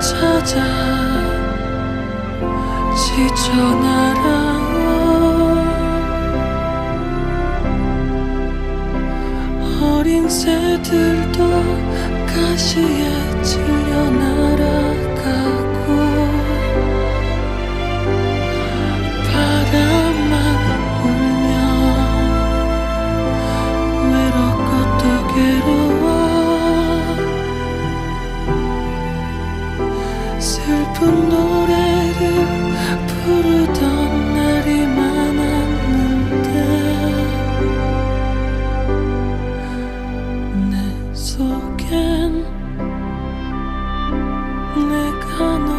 찾아 지쳐 날아온 어린 새들도 가시에 찔려 날아가고 바람만 울며 외롭고 또 괴로워 슬픈 노래를 부르던 날이 많았는데 내 속엔 내가 너